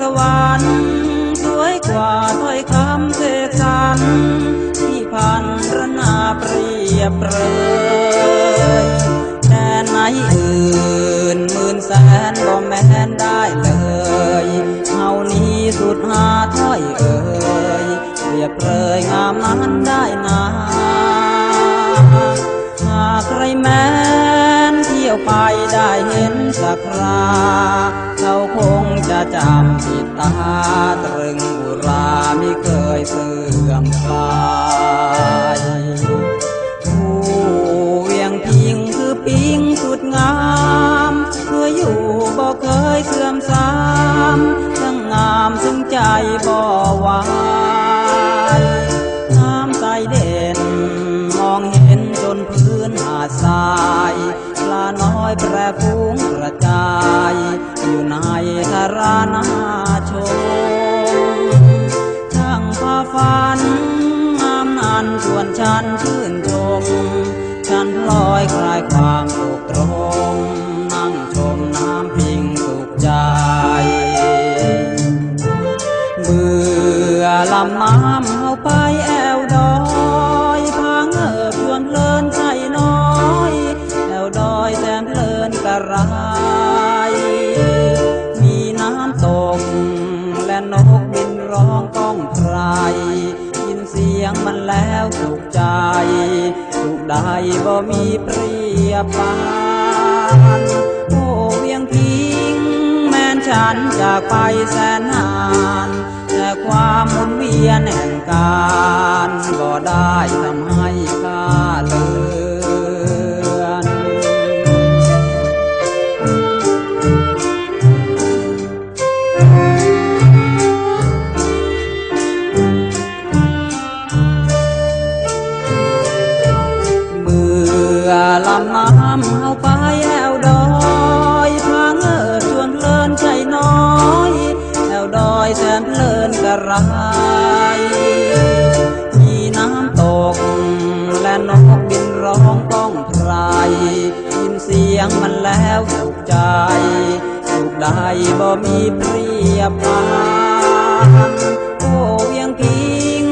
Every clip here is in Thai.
สวรรค์สวยกว่าถ้อยคำเสกสนที่พันระนาเปรียบเลยแต่ไหนอื่นหมื่นแสนก็แม่นได้เลยเฮานี้สุดหาถ้อยเอ่ยเปรียบเลยงามนั้นได้นาหากใครแม ไปได้เห็นสักราเขาคงจะจำผิดตาตรึงอุราไม่เคยเสื่อมคลายผู้เวียงพิงคือปิงสุดงามเพื่ออยู่บ่เคยเสื่อมสามทั้งงามซึ่งใจบ่วา น้อยแปรฟุ้งกระจาย อยู่ในทารานาชมช่างพาฝันงามนันชวนฉันชื่นชม ฉันลอยคลายความสุขตรง นั่งชมน้ำพิงสุขใจเบื่อลำน้ำเอาไป ระไรมีน้ำตก และนกบินร้องก้องไพรยินเสียงมันแล้วสุขใจสุขใดบ่มีเปรียบปานโอ้เวียงพิงแม้นฉันจากไปแสนนานแต่ความมุนเวียนแห่งการบ่ได้ทำให้ นเพลินกระไรมีน้ำตก และนกบินร้องก้องไพรยินเสียงมันแล้วสุขใจสุขใดบ่มีเปรียบปานโอ้เวียงพิง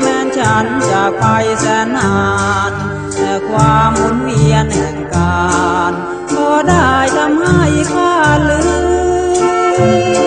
แม้นฉันจากไปแสนนานแต่ความหมุนเวียนแห่งการก็ได้ทำให้ข้าลืม